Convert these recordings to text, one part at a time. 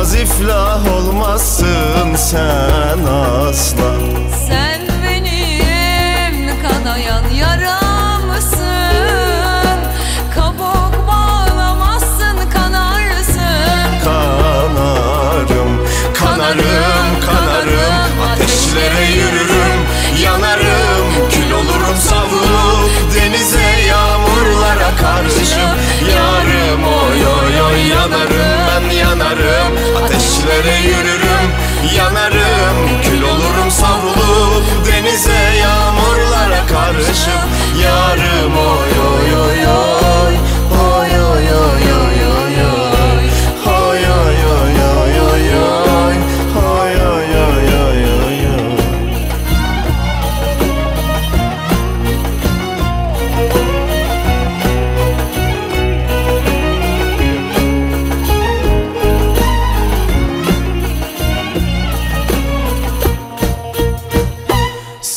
tutmaz iflah olmazsın sen asla. Sen benim kanayan yaramsın Kabuk bağlamazsın kanarsın. Kanarım, kanarım, kanarım Ateşlere yürürüm, yanarım. Kül olurum savrulup denize yağmurlara karışım Yarım oy oy oy yanarım. Ben yanarım Ateşlere yürürüm, yanarım Kül olurum savrulup denize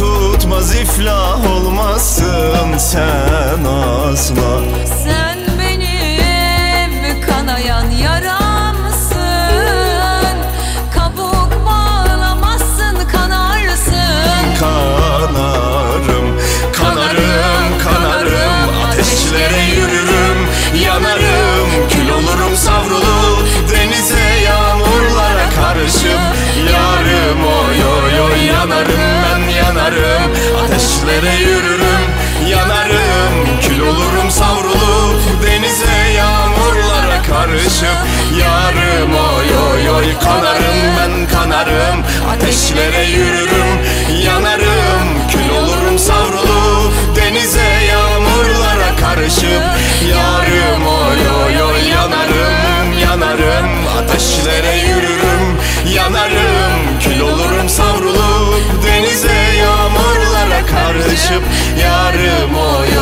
tutmaz iflah olmazsın sen asla Ateşlere yürürüm, yanarım. Kül olurum savrulup denize yağmurlara karışıp Yarım. Oy oy oy kanarım ben kanarım. Ateşlere yürürüm, yanarım. Kül olurum savrulup denize yağmurlara karışıp Yarım. Oy oy oy yanarım yanarım. Ateşlere yürürüm yanarım. Kül olurum karışıp Yarım oy